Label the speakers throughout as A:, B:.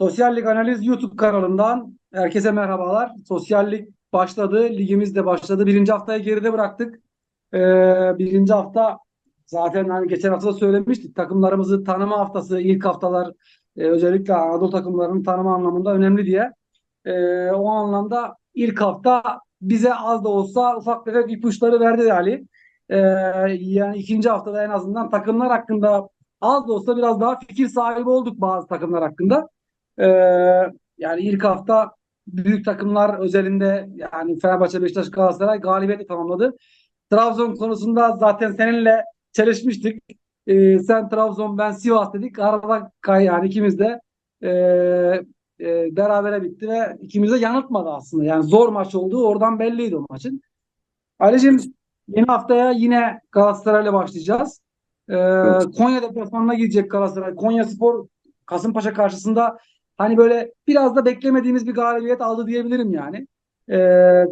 A: Sosyal Lig Analiz YouTube kanalından herkese merhabalar. Sosyal Lig başladı, ligimiz de başladı. Birinci haftayı geride bıraktık. Ee, birinci hafta zaten hani geçen hafta söylemiştik. Takımlarımızı tanıma haftası, ilk haftalar e, özellikle Anadolu takımlarının tanıma anlamında önemli diye. Ee, o anlamda ilk hafta bize az da olsa ufak tefek ipuçları verdi Ali. Ee, yani ikinci haftada en azından takımlar hakkında az da olsa biraz daha fikir sahibi olduk bazı takımlar hakkında. Ee, yani ilk hafta büyük takımlar özelinde yani Fenerbahçe, Beşiktaş, Galatasaray galibiyetle tamamladı. Trabzon konusunda zaten seninle çalışmıştık. Ee, sen Trabzon, ben Sivas dedik. Arada kay yani ikimiz de e, e, berabere bitti ve ikimiz de yanıltmadı aslında. Yani zor maç olduğu oradan belliydi o maçın. Ayrıca yeni haftaya yine Galatasaray'la başlayacağız. Ee, Konya deplasmanına gidecek Galatasaray. Konya Spor Kasımpaşa karşısında hani böyle biraz da beklemediğimiz bir galibiyet aldı diyebilirim yani. Ee,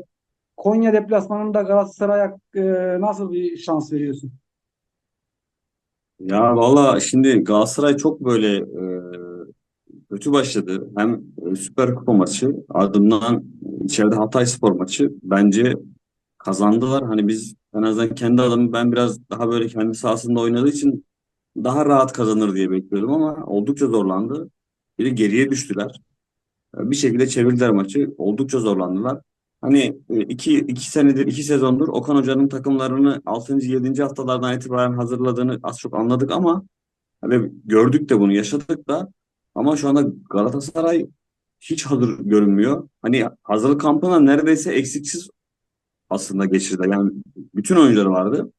A: Konya deplasmanında Galatasaray'a e, nasıl bir şans veriyorsun?
B: Ya valla şimdi Galatasaray çok böyle e, kötü başladı. Hem e, Süper Kupa maçı ardından içeride Hatayspor maçı bence kazandılar. Hani biz en azından kendi adamı ben biraz daha böyle kendi sahasında oynadığı için daha rahat kazanır diye bekliyordum ama oldukça zorlandı. Bir de geriye düştüler. Bir şekilde çevirdiler maçı. Oldukça zorlandılar. Hani e, iki, iki senedir, iki sezondur Okan Hoca'nın takımlarını 6. 7. haftalardan itibaren hazırladığını az çok anladık ama hani gördük de bunu, yaşadık da ama şu anda Galatasaray hiç hazır görünmüyor. Hani hazırlık kampına neredeyse eksiksiz aslında geçirdi. Yani bütün oyuncuları vardı.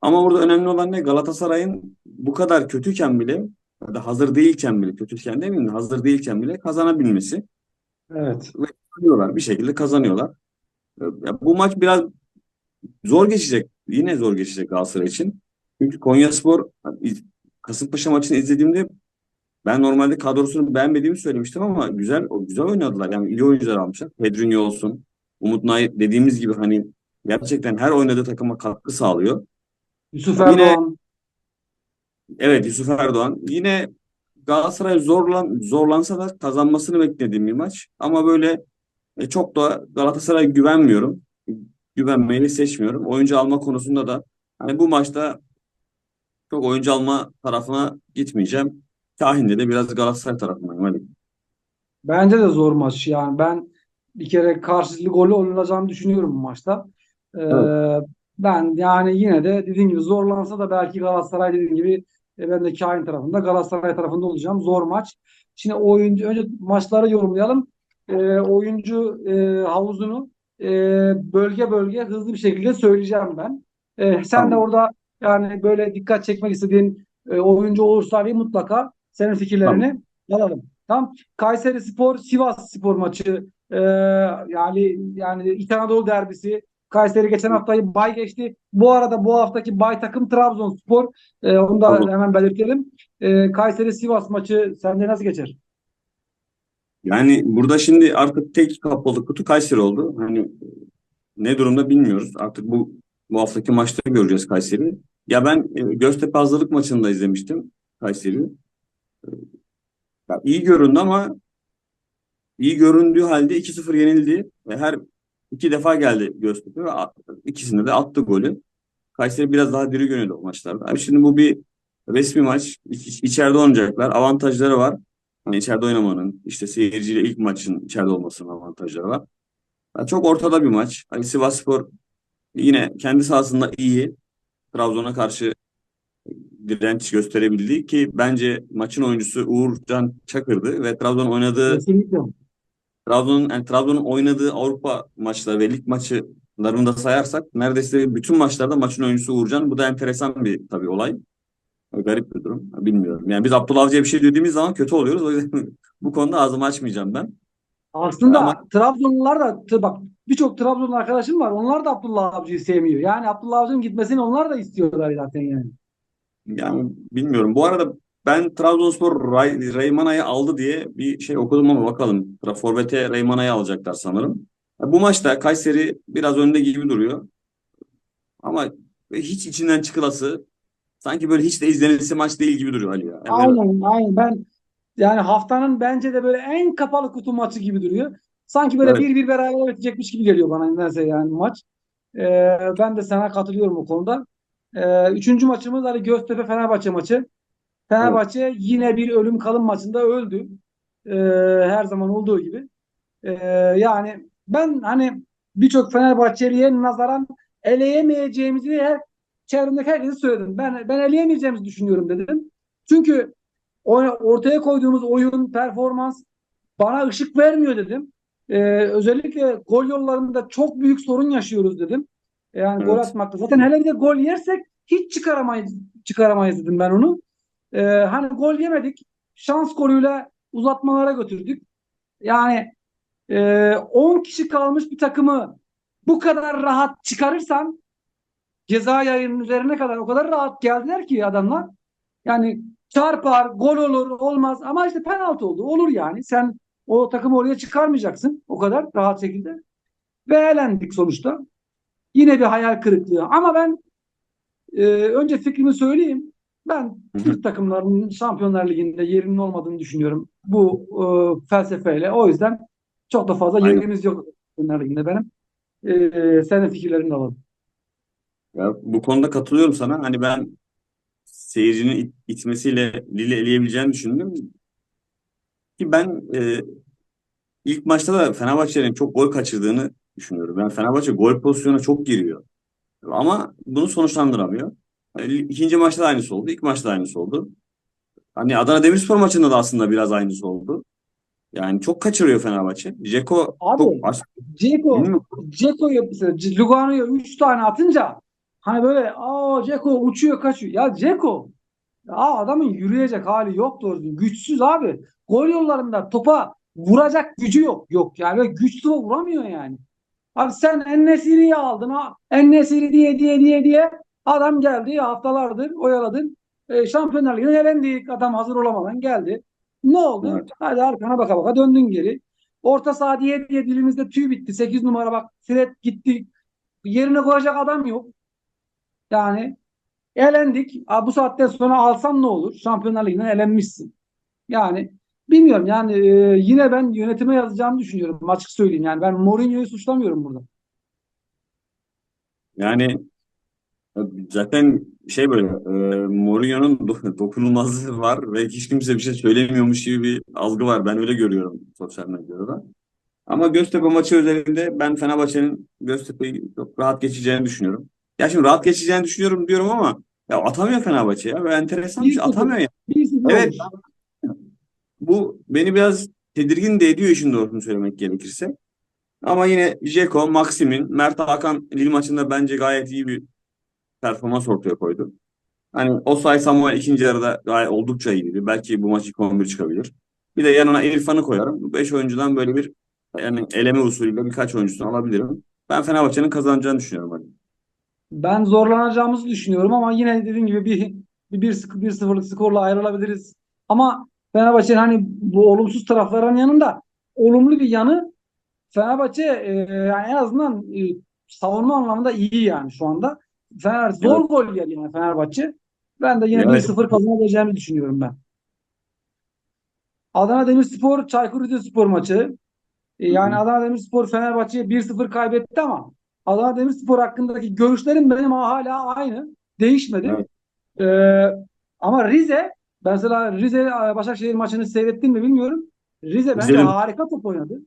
B: Ama burada önemli olan ne? Galatasaray'ın bu kadar kötüyken bile ya da hazır değilken bile, kötüyken demeyeyim de hazır değilken bile kazanabilmesi.
A: Evet.
B: Kazanıyorlar. Bir şekilde kazanıyorlar. Ya bu maç biraz zor geçecek. Yine zor geçecek Galatasaray için. Çünkü Konyaspor Kasımpaşa maçını izlediğimde ben normalde kadrosunu beğenmediğimi söylemiştim ama güzel o güzel oynadılar. Yani iyi oyuncular almışlar. Pedrinho olsun. Umut Nayır dediğimiz gibi hani gerçekten her oynadığı takıma katkı sağlıyor.
A: Yusuf
B: Yine-
A: Erdoğan
B: Evet Yusuf Erdoğan. Yine Galatasaray zorlan, zorlansa da kazanmasını beklediğim bir maç. Ama böyle e, çok da Galatasaray'a güvenmiyorum. Güvenmeyi seçmiyorum. Oyuncu alma konusunda da hani bu maçta çok oyuncu alma tarafına gitmeyeceğim. Tahinde de biraz Galatasaray tarafındayım. Hadi.
A: bence de zor maç. Yani ben bir kere karşılıklı golü olacağını düşünüyorum bu maçta. Ee,
B: Evet.
A: ben yani yine de dediğim gibi zorlansa da belki Galatasaray dediğim gibi e, ben de kain tarafında Galatasaray tarafında olacağım. Zor maç. Şimdi oyuncu önce maçları yorumlayalım. Ee, oyuncu e, havuzunu e, bölge bölge hızlı bir şekilde söyleyeceğim ben. Ee, sen de
B: Tamam.
A: orada yani böyle dikkat çekmek istediğin e, oyuncu olursa bir mutlaka senin fikirlerini alalım. Tamam. Kayseri Spor Sivas Spor maçı e, yani yani İç Anadolu derbisi. Kayseri geçen haftayı bay geçti. Bu arada bu haftaki bay takım Trabzonspor. E, onu da
B: Tamam.
A: hemen belirtelim. E, Kayseri Sivas maçı sende nasıl geçer?
B: Yani burada şimdi artık tek kapalı kutu Kayseri oldu. Hani ne durumda bilmiyoruz. Artık bu bu haftaki maçta göreceğiz Kayseri. Ya ben e, Göztepe hazırlık maçını da izlemiştim Kayseri. Ya iyi göründü ama iyi göründüğü halde 2-0 yenildi ve her iki defa geldi Göztepe ve ikisinde de attı golü. Kayseri biraz daha diri görünüyordu o maçlarda. Abi şimdi bu bir resmi maç. İç, iç- içeride oynayacaklar. Avantajları var. Hani içeride oynamanın, işte seyirciyle ilk maçın içeride olmasının avantajları var. Ya çok ortada bir maç. Hani Sivasspor yine kendi sahasında iyi. Trabzon'a karşı direnç gösterebildi ki bence maçın oyuncusu Uğurcan Çakır'dı ve Trabzon oynadığı. Trabzon'un yani Trabzon'un oynadığı Avrupa maçları ve lig maçlarını da sayarsak neredeyse bütün maçlarda maçın oyuncusu Uğurcan. Bu da enteresan bir tabii olay. Garip bir durum. Bilmiyorum. Yani biz Abdullah Avcı'ya bir şey dediğimiz zaman kötü oluyoruz. O yüzden bu konuda ağzımı açmayacağım ben.
A: Aslında
B: Ama-
A: Trabzonlular da bak birçok Trabzonlu arkadaşım var. Onlar da Abdullah Avcı'yı sevmiyor. Yani Abdullah Avcı'nın gitmesini onlar da istiyorlar zaten yani.
B: Yani bilmiyorum. Bu arada ben Trabzonspor Ray, Reymana'yı aldı diye bir şey okudum ama bakalım. Forvet'e Reymana'yı alacaklar sanırım. Bu maçta Kayseri biraz önde gibi duruyor. Ama hiç içinden çıkılası sanki böyle hiç de izlenilse maç değil gibi duruyor Ali ya. Yani
A: Aynen aynen ben Yani haftanın bence de böyle en kapalı kutu maçı gibi duruyor. Sanki böyle
B: Evet.
A: bir bir beraber bitecekmiş gibi geliyor bana nedense yani maç. Ee, ben de sana katılıyorum o konuda. Ee, üçüncü maçımız hani Göztepe Fenerbahçe maçı. Fenerbahçe yine bir ölüm kalım maçında öldü. Ee, her zaman olduğu gibi. Ee, yani ben hani birçok Fenerbahçeliye nazaran eleyemeyeceğimizi her çevremdeki herkese söyledim. Ben ben eleyemeyeceğimizi düşünüyorum dedim. Çünkü ortaya koyduğumuz oyun, performans bana ışık vermiyor dedim. Ee, özellikle gol yollarında çok büyük sorun yaşıyoruz dedim. Yani gol
B: Evet.
A: atmakta. Zaten hele bir de gol yersek hiç çıkaramayız çıkaramayız dedim ben onu. Ee, hani gol yemedik. Şans golüyle uzatmalara götürdük. Yani e, 10 kişi kalmış bir takımı bu kadar rahat çıkarırsan ceza yayının üzerine kadar o kadar rahat geldiler ki adamlar. Yani çarpar, gol olur, olmaz ama işte penaltı oldu. Olur yani. Sen o takımı oraya çıkarmayacaksın o kadar rahat şekilde. Ve elendik sonuçta. Yine bir hayal kırıklığı. Ama ben e, önce fikrimi söyleyeyim. Ben. Türk takımlarının Şampiyonlar Ligi'nde yerinin olmadığını düşünüyorum. Bu e, felsefeyle. O yüzden çok da fazla
B: Aynen.
A: yerimiz yok Şampiyonlar Ligi'nde benim. E, senin fikirlerini de alalım.
B: Ya bu konuda katılıyorum sana. Hani ben seyircinin it- itmesiyle Lille eleyebileceğini düşündüm. Ki ben e, ilk maçta da Fenerbahçe'nin çok gol kaçırdığını düşünüyorum. Yani Fenerbahçe gol pozisyonuna çok giriyor. Ama bunu sonuçlandıramıyor. E, İkinci maçta da aynısı oldu. İlk maçta da aynısı oldu. Hani Adana Demirspor maçında da aslında biraz aynısı oldu. Yani çok kaçırıyor Fenerbahçe. Ceko
A: Abi,
B: çok.
A: Ceko,
B: Bilmiyorum.
A: Ceko'ya mesela C- Lugano'ya 3 tane atınca hani böyle aa Ceko uçuyor kaçıyor. Ya Ceko aa adamın yürüyecek hali yok doğru. Güçsüz abi. Gol yollarında topa vuracak gücü yok. Yok yani böyle güçlü vuramıyor yani. Abi sen En-Nesyri'yi aldın ha. En-Nesyri diye diye diye diye adam geldi haftalardır oyaladın. E, Şampiyonlar Ligi'ne elendik. Adam hazır olamadan geldi. Ne oldu?
B: Evet.
A: Hadi arkana baka baka döndün geri. Orta saha diye diye dilimizde tüy bitti. 8 numara bak Fred gitti. Yerine koyacak adam yok. Yani elendik. Aa, bu saatten sonra alsan ne olur? Şampiyonlar Ligi'nden elenmişsin. Yani bilmiyorum yani e, yine ben yönetime yazacağını düşünüyorum. Açık söyleyeyim yani ben Mourinho'yu suçlamıyorum burada.
B: Yani zaten şey böyle e, Mourinho'nun do- dokunulmazlığı var ve hiç kimse bir şey söylemiyormuş gibi bir algı var. Ben öyle görüyorum sosyal medyada da. Ama Göztepe maçı özelinde ben Fenerbahçe'nin Göztepe'yi çok rahat geçeceğini düşünüyorum. Ya şimdi rahat geçeceğini düşünüyorum diyorum ama ya atamıyor Fenerbahçe ya. Ve enteresan bir şey
A: 1-0.
B: atamıyor ya.
A: 1-0
B: Evet. Bu beni biraz tedirgin de ediyor işin doğrusunu söylemek gerekirse. Ama yine Dzeko, Maxim'in, Mert Hakan Lille maçında bence gayet iyi bir performans ortaya koydu. Hani Osay Samuel ikinci yarıda gayet oldukça iyiydi. Belki bu maç ilk 11 çıkabilir. Bir de yanına İrfan'ı koyarım. Bu 5 oyuncudan böyle bir yani eleme usulüyle birkaç oyuncusunu alabilirim. Ben Fenerbahçe'nin kazanacağını düşünüyorum. Hani.
A: Ben zorlanacağımızı düşünüyorum ama yine dediğim gibi bir bir 1-0'lık skorla ayrılabiliriz. Ama Fenerbahçe'nin hani bu olumsuz tarafların yanında olumlu bir yanı Fenerbahçe e, yani en azından e, savunma anlamında iyi yani şu anda. Fener zor
B: Evet.
A: gol yer yani Fenerbahçe. Ben de yine
B: Evet.
A: 1-0 kazanabileceğini düşünüyorum ben. Adana Demirspor Çaykur Rizespor maçı. E, Yani
B: Hı.
A: Adana Demirspor Fenerbahçe'ye 1-0 kaybetti ama Adana Demirspor hakkındaki görüşlerim benim hala aynı. Değişmedi.
B: Evet.
A: Ee, ama Rize ben mesela Rize e, Başakşehir maçını seyrettin mi bilmiyorum. Rize bence
B: İzledim.
A: harika top oynadı.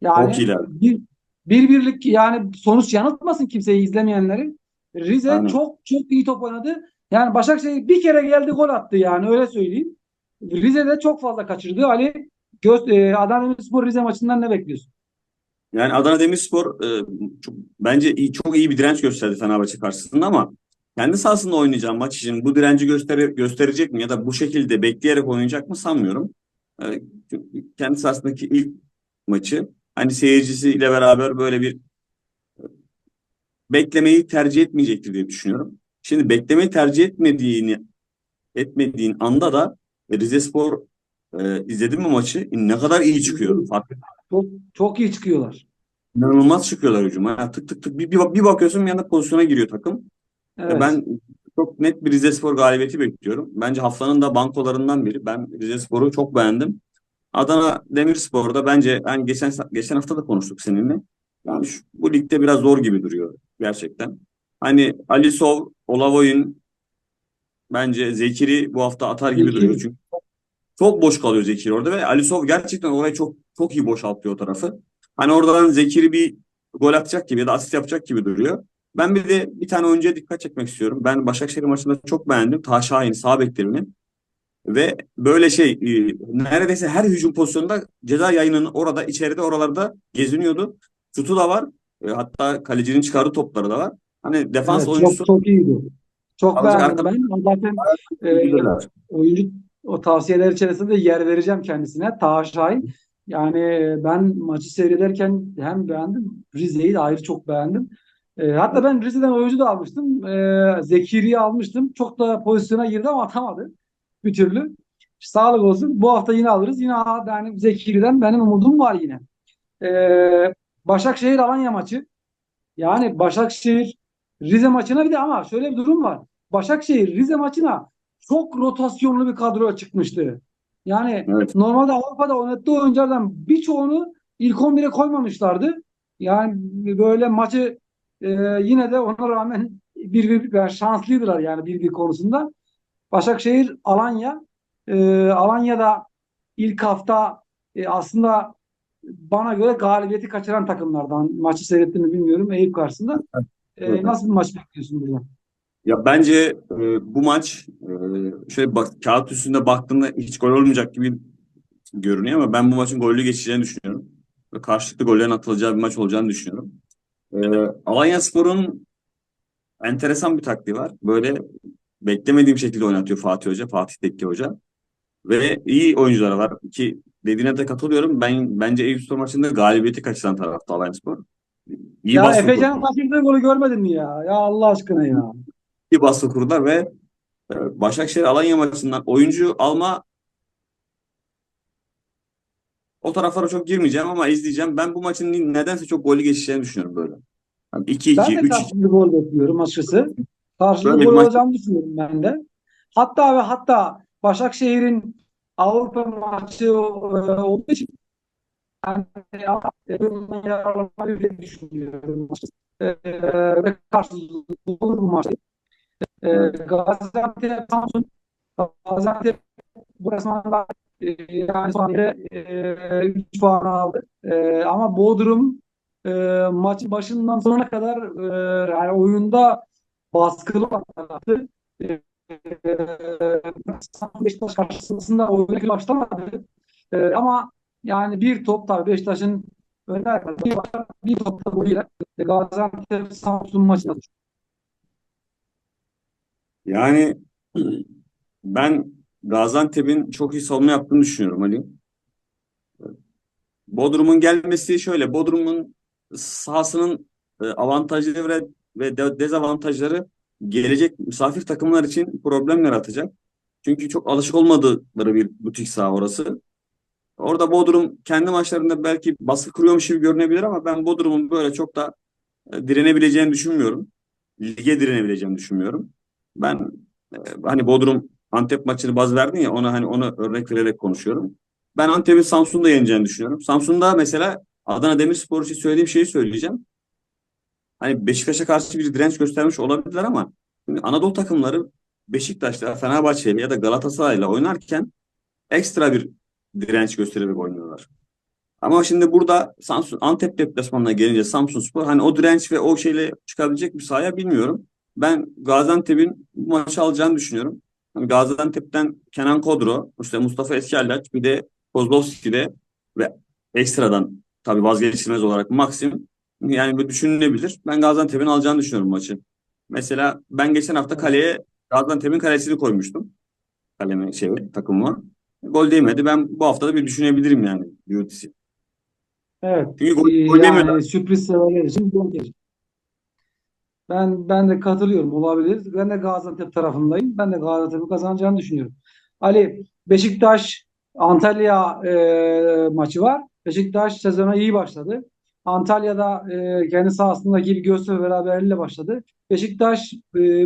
A: Yani bir, bir birlik yani sonuç yanıltmasın kimseyi izlemeyenleri. Rize
B: Aynen.
A: çok çok iyi top oynadı. Yani Başakşehir bir kere geldi gol attı yani öyle söyleyeyim. Rize de çok fazla kaçırdı. Ali Göz, e, Adana Demirspor Rize maçından ne bekliyorsun?
B: Yani Adana Demirspor e, çok, bence iyi, çok iyi bir direnç gösterdi Fenerbahçe karşısında ama kendi sahasında oynayacağım maç için bu direnci göster gösterecek mi ya da bu şekilde bekleyerek oynayacak mı sanmıyorum. E, kendi sahasındaki ilk maçı hani seyircisiyle beraber böyle bir beklemeyi tercih etmeyecektir diye düşünüyorum. Şimdi beklemeyi tercih etmediğini etmediğin anda da Rizespor e, izledin mi maçı? Ne kadar iyi çıkıyor.
A: Çok çok iyi çıkıyorlar.
B: İnanılmaz çıkıyorlar hücuma. Tık tık tık bir, bir, bir bakıyorsun bir anda pozisyona giriyor takım.
A: Evet.
B: Ben çok net bir Rizespor galibiyeti bekliyorum. Bence haftanın da bankolarından biri. Ben Rizespor'u çok beğendim. Adana Demirspor'da bence yani geçen geçen hafta da konuştuk seninle. Yani şu, bu ligde biraz zor gibi duruyor gerçekten. Hani Alisov, Olavoy'un bence Zekiri bu hafta atar gibi duruyor. Çünkü çok, çok boş kalıyor Zekiri orada ve Alisov gerçekten orayı çok çok iyi boşaltıyor o tarafı. Hani oradan Zekiri bir gol atacak gibi ya da asist yapacak gibi duruyor. Ben bir de bir tane oyuncuya dikkat çekmek istiyorum. Ben Başakşehir maçında çok beğendim. Taha Şahin sağ beklerini. Ve böyle şey e, neredeyse her hücum pozisyonunda ceza yayının orada içeride oralarda geziniyordu. Şutu da var. E, hatta kalecinin çıkardığı topları da var. Hani defans
A: Evet,
B: oyuncusu
A: çok çok iyiydi. Çok beğendim ben. Zaten e, oyuncu o tavsiyeler içerisinde yer vereceğim kendisine. Taha Şahin. Yani ben maçı seyrederken hem beğendim, Rize'yi de ayrı çok beğendim. E, hatta ben Rize'den oyuncu da almıştım. E, Zekiri'yi almıştım. Çok da pozisyona girdi ama atamadı bir türlü. Sağlık olsun. Bu hafta yine alırız. Yine yani Zekiri'den benim umudum var yine. E, Başakşehir Alanya maçı. Yani Başakşehir Rize maçına bir de ama şöyle bir durum var. Başakşehir Rize maçına çok rotasyonlu bir kadroya çıkmıştı. Yani
B: Evet.
A: normalde Avrupa'da oynattığı oyunculardan birçoğunu ilk 11'e koymamışlardı. Yani böyle maçı e, yine de ona rağmen bir bir yani şanslıydılar yani bir bir konusunda. Başakşehir Alanya e, Alanya'da ilk hafta e, aslında bana göre galibiyeti kaçıran takımlardan. Maçı seyrettim mi bilmiyorum Eyüp karşısında. E, nasıl bir maç bekliyorsun buradan?
B: Ya bence e, bu maç e, şöyle bak, kağıt üstünde baktığımda hiç gol olmayacak gibi görünüyor ama ben bu maçın gollü geçeceğini düşünüyorum. Ve karşılıklı gollerin atılacağı bir maç olacağını düşünüyorum. E, Alanyaspor'un enteresan bir taktiği var. Böyle beklemediğim şekilde oynatıyor Fatih Hoca, Fatih Tekke Hoca. Ve iyi oyuncuları var ki dediğine de katılıyorum. Ben bence Eyüpspor maçında galibiyeti kaçıran tarafta Alanyaspor. İyi
A: Ya
B: kurdular.
A: kaçırdığı golü görmedin mi ya? Ya Allah aşkına ya.
B: İyi baskı kurdular ve e, Başakşehir Alanya maçından oyuncu alma o taraflara çok girmeyeceğim ama izleyeceğim. Ben bu maçın nedense çok golü geçeceğini düşünüyorum böyle. Yani 2-2,
A: Ben de
B: 3-2
A: karşılıklı gol bekliyorum açıkçası. Karşılıklı gol
B: maç-
A: olacağını düşünüyorum ben de. Hatta ve hatta Başakşehir'in Avrupa maçı e, olduğu için yani bundan yararlanmayı bile düşünüyorum. E, ve karşılıklı olur bu maçta. E, Gaziantep Samsun Gaziantep bu esnada yani son anda, e, 3 puan aldı. Ama Bodrum e, maçın başından sonuna kadar e, yani oyunda baskılı e, Beşiktaş karşısında oyuna başlamadı. E, ama yani bir top tabii Beşiktaş'ın öner bir, bir topta golüyle Gaziantep Samsun maçına
B: Yani ben Gaziantep'in çok iyi savunma yaptığını düşünüyorum Ali. Bodrum'un gelmesi şöyle. Bodrum'un sahasının e, avantajları ve, ve de- dezavantajları gelecek misafir takımlar için problem yaratacak. Çünkü çok alışık olmadıkları bir butik saha orası. Orada Bodrum kendi maçlarında belki baskı kuruyormuş gibi görünebilir ama ben Bodrum'un böyle çok da e, direnebileceğini düşünmüyorum. Lige direnebileceğini düşünmüyorum. Ben e, hani Bodrum Antep maçını baz verdin ya ona hani onu örnek vererek konuşuyorum. Ben Antep'in Samsun'da yeneceğini düşünüyorum. Samsun'da mesela Adana Demirspor için söylediğim şeyi söyleyeceğim. Hani Beşiktaş'a karşı bir direnç göstermiş olabilirler ama şimdi Anadolu takımları Beşiktaş'la, Fenerbahçe'yle ya da Galatasaray'la oynarken ekstra bir direnç göstererek oynuyorlar. Ama şimdi burada Samsun, Antep deplasmanına gelince Samsunspor hani o direnç ve o şeyle çıkabilecek bir sahaya bilmiyorum. Ben Gaziantep'in bu maçı alacağını düşünüyorum. Hani Gaziantep'ten Kenan Kodro, işte Mustafa Eskiallaç, bir de Kozlovski'de ve ekstradan tabii vazgeçilmez olarak Maxim yani böyle düşünülebilir. Ben Gaziantep'in alacağını düşünüyorum maçı. Mesela ben geçen hafta kaleye Gaziantep'in kalesini koymuştum. Kaleme şey takımıma. Gol değmedi. Ben bu hafta da bir düşünebilirim yani Beauty'si.
A: Evet.
B: Çünkü gol, gol yemiyorlar.
A: Yani sürpriz severler için gol gelir. Ben ben de katılıyorum olabilir. Ben de Gaziantep tarafındayım. Ben de Gaziantep'in kazanacağını düşünüyorum. Ali Beşiktaş Antalya e, maçı var. Beşiktaş sezona iyi başladı. Antalya'da e, kendi sahasındaki bir Göztepe beraberliğiyle başladı. Beşiktaş e,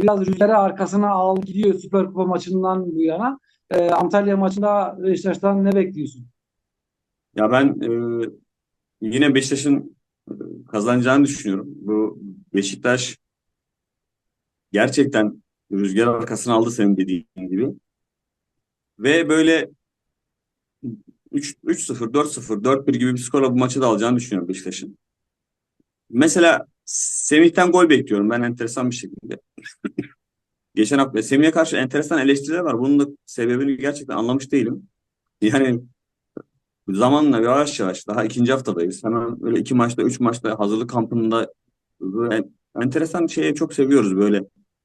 A: biraz rüzgarı arkasına aldı gidiyor Süper Kupa maçından bu yana. E, Antalya maçında Beşiktaş'tan ne bekliyorsun?
B: Ya ben e, yine Beşiktaş'ın e, kazanacağını düşünüyorum. Bu Beşiktaş gerçekten rüzgar arkasına aldı senin dediğin gibi. Ve böyle 3 3-0, 4-0, 4-1 gibi bir skorla bu maçı da alacağını düşünüyorum Beşiktaş'ın. Mesela Semih'ten gol bekliyorum ben enteresan bir şekilde. Geçen hafta Semih'e karşı enteresan eleştiriler var. Bunun da sebebini gerçekten anlamış değilim. Yani zamanla yavaş yavaş daha ikinci haftadayız. Hemen böyle iki maçta, üç maçta hazırlık kampında enteresan şeyi çok seviyoruz böyle.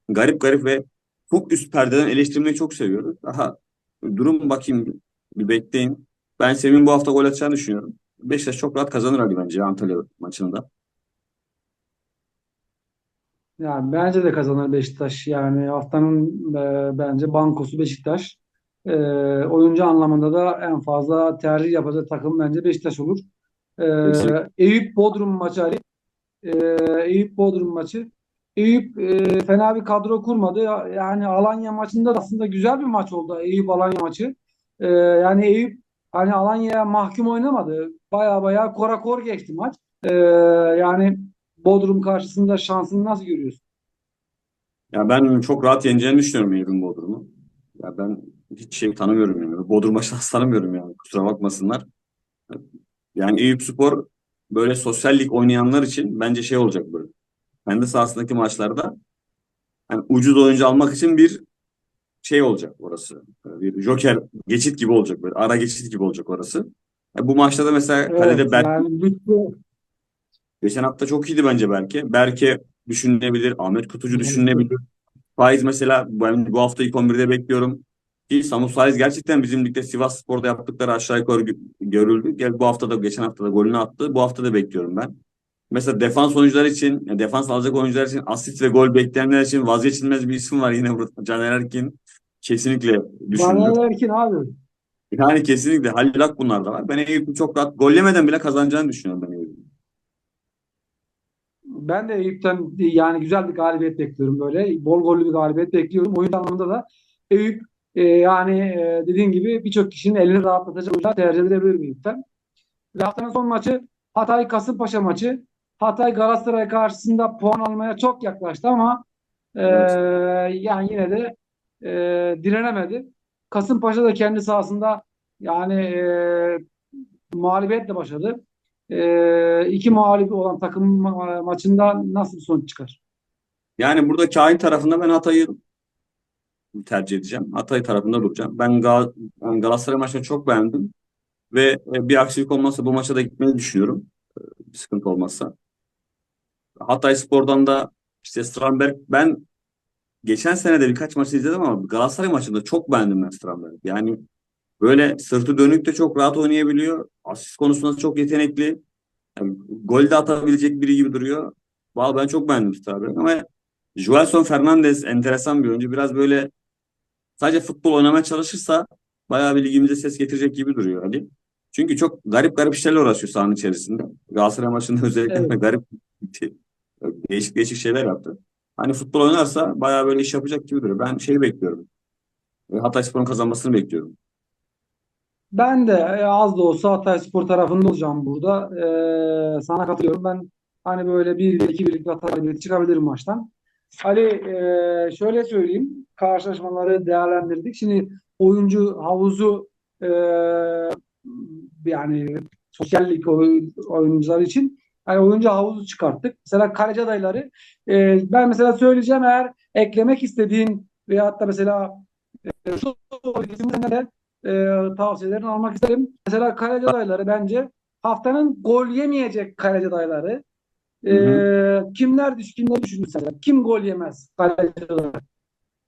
B: Garip garip ve çok üst perdeden eleştirmeyi çok seviyoruz. Daha durum bakayım bir bekleyin. Ben Semih'in bu hafta gol atacağını düşünüyorum. Beşiktaş çok rahat kazanır Ali bence Antalya maçında.
A: Yani bence de kazanır Beşiktaş. Yani haftanın e, bence bankosu Beşiktaş. E, oyuncu anlamında da en fazla tercih yapacak takım bence Beşiktaş olur. E,
B: Kesinlikle.
A: Eyüp Bodrum maçı Ali. E, Eyüp Bodrum maçı. Eyüp e, fena bir kadro kurmadı. Yani Alanya maçında da aslında güzel bir maç oldu. Eyüp Alanya maçı. E, yani Eyüp hani Alanya'ya mahkum oynamadı. Baya baya korakor geçti maç. E, yani Bodrum karşısında şansını nasıl görüyorsun?
B: Ya ben çok rahat yeneceğini düşünüyorum Eyüp'ün Bodrum'u. Ya ben hiç şey tanımıyorum yani. Bodrum'a şans tanımıyorum yani. Kusura bakmasınlar. Yani Eyüpspor böyle sosyal lig oynayanlar için bence şey olacak böyle. Kendi sahasındaki maçlarda yani ucuz oyuncu almak için bir şey olacak orası. Bir joker geçit gibi olacak böyle. Ara geçit gibi olacak orası. Ya bu maçta da mesela kalede
A: Evet
B: Berk
A: yani Lütfü
B: geçen hafta çok iyiydi bence Berke. Berke düşünülebilir. Ahmet Kutucu düşünülebilir. Faiz mesela ben bu hafta ilk 11'de bekliyorum. Ki Samu Faiz gerçekten bizim ligde Sivasspor'da yaptıkları aşağı yukarı gö- görüldü. Gel bu hafta da geçen hafta da golünü attı. Bu hafta da bekliyorum ben. Mesela defans oyuncular için, defans alacak oyuncular için, asist ve gol bekleyenler için vazgeçilmez bir isim var yine burada. Caner Erkin kesinlikle düşünülür.
A: Caner Erkin abi.
B: Yani kesinlikle Halil Ak bunlar da var. Ben Eyüp'ün çok rahat gol yemeden bile kazanacağını düşünüyorum ben Eyüp'ün.
A: Ben de Eyüp'ten yani güzel bir galibiyet bekliyorum böyle. Bol gollü bir galibiyet bekliyorum. Oyun anlamında da Eyüp e, yani e, dediğin gibi birçok kişinin elini rahatlatacak oyuncular tercih edebilir Eyüp'ten. Ve haftanın son maçı Hatay Kasımpaşa maçı. Hatay Galatasaray karşısında puan almaya çok yaklaştı ama e,
B: Evet.
A: yani yine de e, direnemedi. Kasımpaşa da kendi sahasında yani e, mağlubiyetle başladı. E, iki mağlup olan takım ma- maçında nasıl bir sonuç çıkar?
B: Yani burada kain tarafında ben Hatay'ı tercih edeceğim. Hatay tarafında duracağım. Ben, Gal ben Galatasaray maçını çok beğendim. Ve e, bir aksilik olmazsa bu maça da gitmeyi düşünüyorum. E, Bir sıkıntı olmazsa. Hatay Spor'dan da işte Strandberg ben geçen sene de birkaç maçı izledim ama Galatasaray maçında çok beğendim ben Strandberg. Yani böyle sırtı dönük de çok rahat oynayabiliyor. Asist konusunda çok yetenekli. Yani gol de atabilecek biri gibi duruyor. Vallahi ben çok beğendim Strandberg ama Joelson Fernandes enteresan bir oyuncu. Biraz böyle sadece futbol oynamaya çalışırsa bayağı bir ligimize ses getirecek gibi duruyor Ali. Çünkü çok garip garip işlerle uğraşıyor sahanın içerisinde. Galatasaray maçında özellikle
A: Evet.
B: garip değişik değişik şeyler yaptı. Hani futbol oynarsa bayağı böyle iş yapacak gibi duruyor. Ben şeyi bekliyorum. E, Hatayspor'un kazanmasını bekliyorum.
A: Ben de e, az da olsa Hatayspor tarafında olacağım burada. E, sana katılıyorum. Ben hani böyle bir iki birlik bir galibiyeti çıkabilirim maçtan. Ali e, şöyle söyleyeyim. Karşılaşmaları değerlendirdik. Şimdi oyuncu havuzu e, yani sosyal lig oy- oyuncular için hani oyuncu havuzu çıkarttık. Mesela kaleci adayları e, ben mesela söyleyeceğim eğer eklemek istediğin veyahut da mesela e, şu isimlerine de e, tavsiyelerini almak isterim. Mesela kaleci adayları bence haftanın gol yemeyecek kaleci adayları. E,
B: Hı hı.
A: kimler düş kimler düşünürsen kim gol yemez kaleci adayları.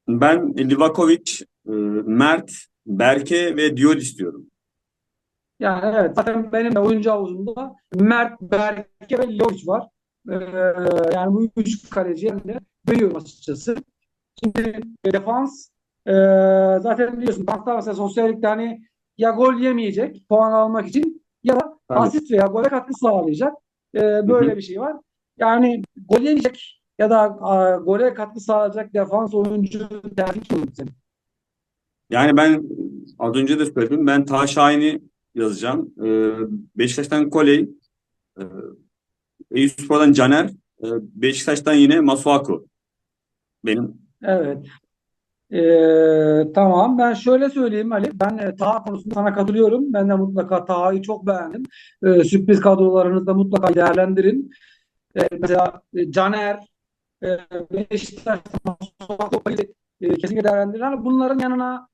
B: Ben Livakovic, e, Mert, Berke ve Diol istiyorum.
A: Yani evet zaten benim de oyuncu havuzumda Mert, Berke ve Lovic var. E, yani bu üç kaleciyi ben de veriyorum açıkçası. Şimdi defans e, zaten biliyorsun defanslar mesela sosyal ligde hani ya gol yemeyecek puan almak için ya da
B: Tabii.
A: asist veya gole katkı sağlayacak. Ee,
B: Hı
A: böyle
B: hı.
A: bir şey var. Yani gol yemeyecek ya da a, gole katkı sağlayacak defans oyuncu tercih mi senin?
B: Yani ben az önce de söyledim. Ben Taha Şahin'i yazacağım. Ee, Beşiktaş'tan Koley, e, Eyüpspor'dan Caner, e, Beşiktaş'tan yine Masuaku. Benim
A: Evet. Ee, tamam. Ben şöyle söyleyeyim Ali. Ben e, Taha konusunda sana katılıyorum. Ben de mutlaka Taha'yı çok beğendim. Ee, sürpriz kadrolarınızda mutlaka değerlendirin. Ee, mesela e, Caner, e, Beşiktaş'tan e, kesinlikle değerlendirin. Hani bunların yanına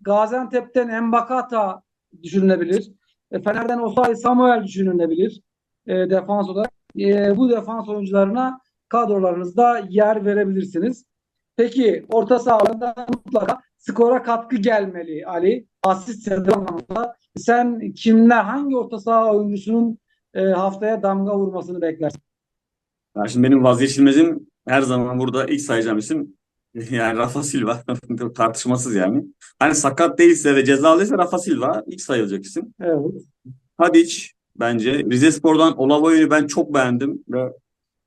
A: Gaziantep'ten Embakata düşünülebilir. E, Fener'den Osay Samuel düşünülebilir. E, defans olarak. E, bu defans oyuncularına kadrolarınızda yer verebilirsiniz. Peki orta sahalarında mutlaka skora katkı gelmeli Ali. Asist ya da anlamda. Sen kimler, hangi orta saha oyuncusunun e, haftaya damga vurmasını beklersin?
B: Ya şimdi benim vazgeçilmezim her zaman burada ilk sayacağım isim yani Rafa Silva tartışmasız yani. Hani sakat değilse ve cezalıysa Rafa Silva ilk sayılacak isim.
A: Evet.
B: Tadic bence Rizespor'dan Olavo'yu ben çok beğendim ve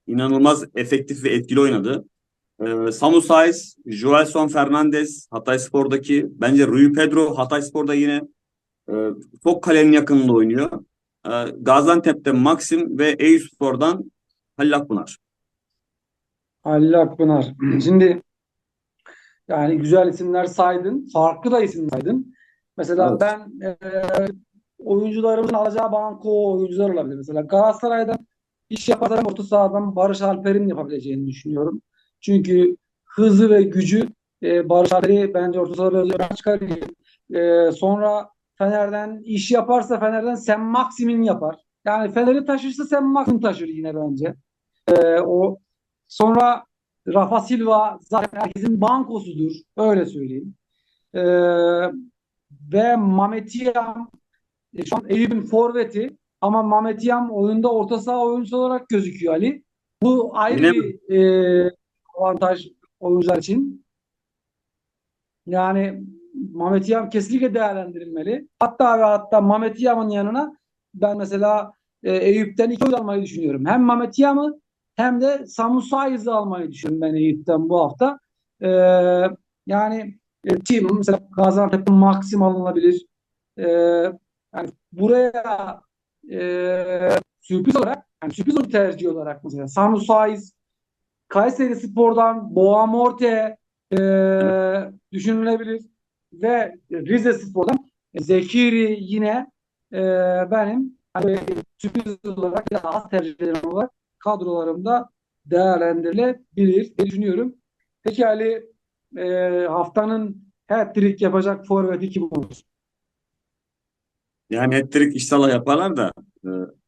B: inanılmaz efektif ve etkili oynadı. Ee, Samu Saiz, Joelson Fernandes Hatayspor'daki bence Rui Pedro Hatayspor'da yine e, çok kalenin yakınında oynuyor. Ee, Gaziantep'te Maxim ve Eyüpspor'dan Halil Akpınar.
A: Halil Akpınar. Şimdi yani güzel isimler saydın. Farklı da isim saydın. Mesela
B: Evet.
A: ben e, oyuncularımın alacağı banko oyuncular olabilir. Mesela Galatasaray'dan iş yaparsan orta sahadan Barış Alper'in yapabileceğini düşünüyorum. Çünkü hızı ve gücü e, Barış Alper'i bence orta sahada öne çıkarıyor. E, sonra Fener'den iş yaparsa Fener'den Sen Maxim'in yapar. Yani Fener'i taşırsa Sen Maxim taşır yine bence. E, o sonra Rafa Silva zaten herkesin bankosudur. Öyle söyleyeyim. E, ve Mametiyam e, şu an Eyüp'ün forveti ama Mametiyam oyunda orta saha oyuncusu olarak gözüküyor Ali. Bu ayrı
B: Yine
A: bir e, avantaj oyuncular için. Yani Mametiyam kesinlikle değerlendirilmeli. Hatta ve hatta Mametiyam'ın yanına ben mesela e, Eyüp'ten iki oyuncu almayı düşünüyorum. Hem Mametiyam'ı hem de Samu Saiz'i almayı düşünüyorum ben Eyüp'ten bu hafta. E, yani e, team mesela Gaziantep'in Maxim alınabilir. E, yani buraya e, sürpriz olarak yani sürpriz oyuncu tercih olarak mesela Samu Saiz Kayserispor'dan Boğa Morte e, düşünülebilir ve Rizespor'dan Zekiri yine e, benim hani sürpriz olarak ya az tercih edilen olarak kadrolarımda değerlendirilebilir diye düşünüyorum. Peki Ali e, haftanın hat-trick yapacak forveti kim olur?
B: yani hat-trick inşallah yaparlar da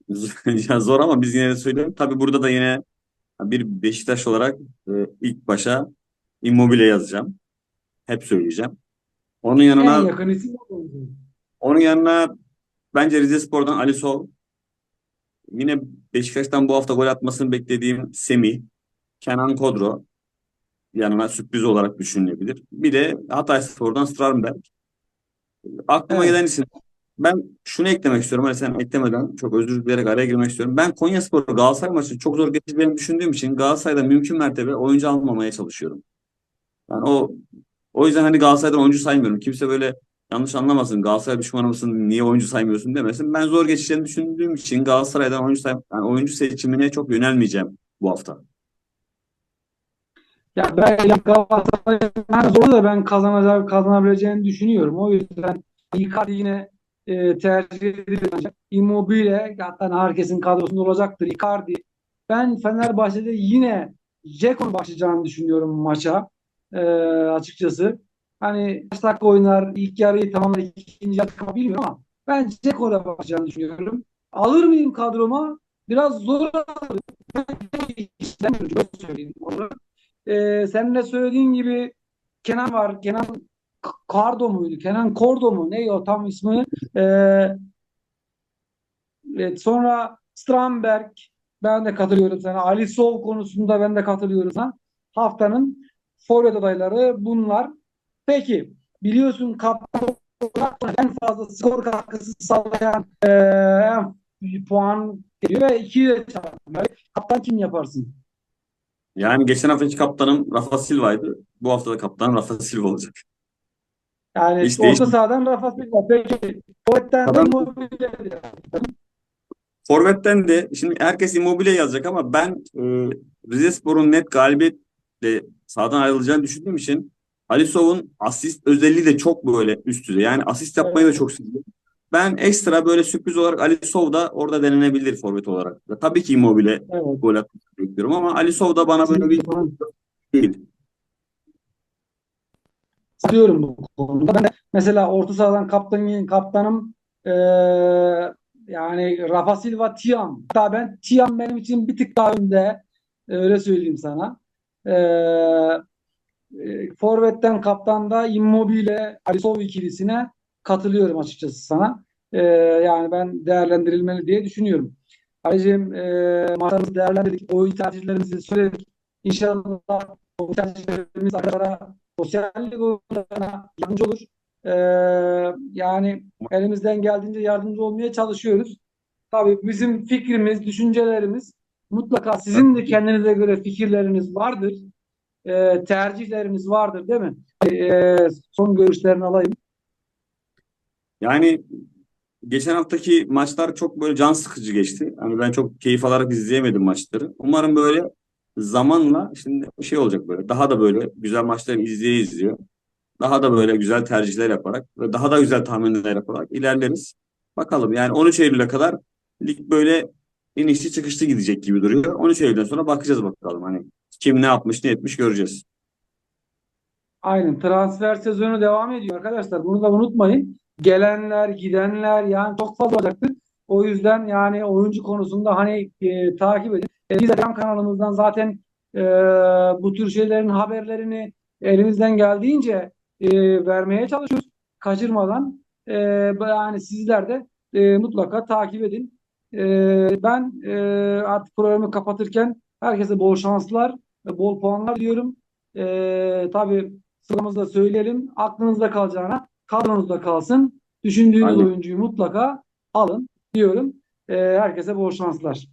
B: e, zor ama biz yine de söylüyorum. Tabii burada da yine bir Beşiktaş olarak e, ilk başa Immobile yazacağım. Hep söyleyeceğim. Onun
A: En
B: yanına
A: yakın isim
B: onun yanına bence Rizespor'dan Ali Sol. Yine Beşiktaş'tan bu hafta gol atmasını beklediğim Semih, Kenan Kodro yanına sürpriz olarak düşünülebilir. Bir de Hatayspor'dan Strarmenberg. Aklıma
A: Evet.
B: gelen isim. Ben şunu eklemek istiyorum. Hani sen eklemeden çok özür dileyerek araya girmek istiyorum. Ben Konyaspor Galatasaray maçını çok zor geçeceğini düşündüğüm için Galatasaray'da mümkün mertebe oyuncu almamaya çalışıyorum. Yani o o yüzden hani Galatasaray'dan oyuncu saymıyorum. Kimse böyle yanlış anlamasın. Galatasaray düşmanı mısın? Niye oyuncu saymıyorsun demesin. Ben zor geçeceğini düşündüğüm için Galatasaray'dan oyuncu say yani oyuncu seçimine çok yönelmeyeceğim bu hafta.
A: Ya ben Galatasaray'ın zor da ben kazanacak kazanabileceğini düşünüyorum. O yüzden Icardi yine e, tercih edilir. Immobile zaten herkesin kadrosunda olacaktır. Icardi. Ben Fenerbahçe'de yine Dzeko'nun başlayacağını düşünüyorum maça. E, açıkçası. Hani kaç oynar, ilk yarıyı tamamlar, ikinci yarı bilmiyorum ama ben Dzeko'da başlayacağını düşünüyorum. Alır mıyım kadroma? Biraz zor alırım. Ben söyleyeyim. Ee, senin de söylediğin gibi Kenan var. Kenan Kardo muydu? Kenan Kordo mu? Ne o tam ismi? Ee, evet, sonra Strandberg ben de katılıyorum sana. Ali Sol konusunda ben de katılıyorum sana. Haftanın forvet adayları bunlar. Peki biliyorsun kaptan en fazla skor katkısı sağlayan e, puan geliyor ve 2 ile çarpıyor. Kaptan kim yaparsın?
B: Yani geçen haftaki kaptanım Rafa Silva'ydı. Bu hafta da kaptanım Rafa Silva olacak.
A: Yani
B: Hiç
A: orta
B: değişmedi.
A: sahadan Rafa Silva. Peki forvetten de
B: Adam-
A: Immobile.
B: Forvet'ten de şimdi herkes Immobile yazacak ama ben e, Rizespor'un net galibiyetle sahadan ayrılacağını düşündüğüm için Alisov'un asist özelliği de çok böyle üst düzey. Yani asist yapmayı da çok seviyor. Ben ekstra böyle sürpriz olarak Alisov da orada denenebilir forvet olarak. Tabii ki Immobile
A: Evet.
B: gol atmayı bekliyorum ama Alisov da bana böyle bir değil.
A: Istiyorum bu konuda. Ben de mesela orta sahadan kaptanım, kaptanım eee, yani Rafa Silva Tiam. Hatta ben Tiam benim için bir tık daha önde. Öyle söyleyeyim sana. Eee e, Forvet'ten kaptanda Immobile Alisov ikilisine katılıyorum açıkçası sana. Eee, yani ben değerlendirilmeli diye düşünüyorum. Ayrıca eee maçlarımızı değerlendirdik. Oyun tercihlerimizi söyledik. İnşallah o tercihlerimiz arkadaşlara sosyallik oyunlarına yardımcı olur. Eee, yani elimizden geldiğince yardımcı olmaya çalışıyoruz. Tabii bizim fikrimiz, düşüncelerimiz mutlaka sizin de kendinize göre fikirleriniz vardır. Eee, tercihleriniz vardır değil mi? Eee, son görüşlerini alayım.
B: Yani geçen haftaki maçlar çok böyle can sıkıcı geçti. Hani ben çok keyif alarak izleyemedim maçları. Umarım böyle zamanla şimdi şey olacak böyle. Daha da böyle güzel maçları izleye izliyor. Daha da böyle güzel tercihler yaparak ve daha da güzel tahminler yaparak ilerleriz. Bakalım yani 13 Eylül'e kadar lig böyle inişli çıkışlı gidecek gibi duruyor. 13 Eylül'den sonra bakacağız bakalım hani kim ne yapmış ne etmiş göreceğiz.
A: Aynen transfer sezonu devam ediyor arkadaşlar. Bunu da unutmayın. Gelenler, gidenler yani çok fazla olacaktır. O yüzden yani oyuncu konusunda hani e, takip edin. E, biz de kanalımızdan zaten e, bu tür şeylerin haberlerini elimizden geldiğince e, vermeye çalışıyoruz. Kaçırmadan. E, yani sizler de e, mutlaka takip edin. E, ben e, artık programı kapatırken herkese bol şanslar ve bol puanlar diliyorum. E, tabii sıramızda söyleyelim. Aklınızda kalacağına kadronuzda kalsın. Düşündüğünüz
B: Aynen.
A: oyuncuyu mutlaka alın diyorum. Ee, herkese bol şanslar.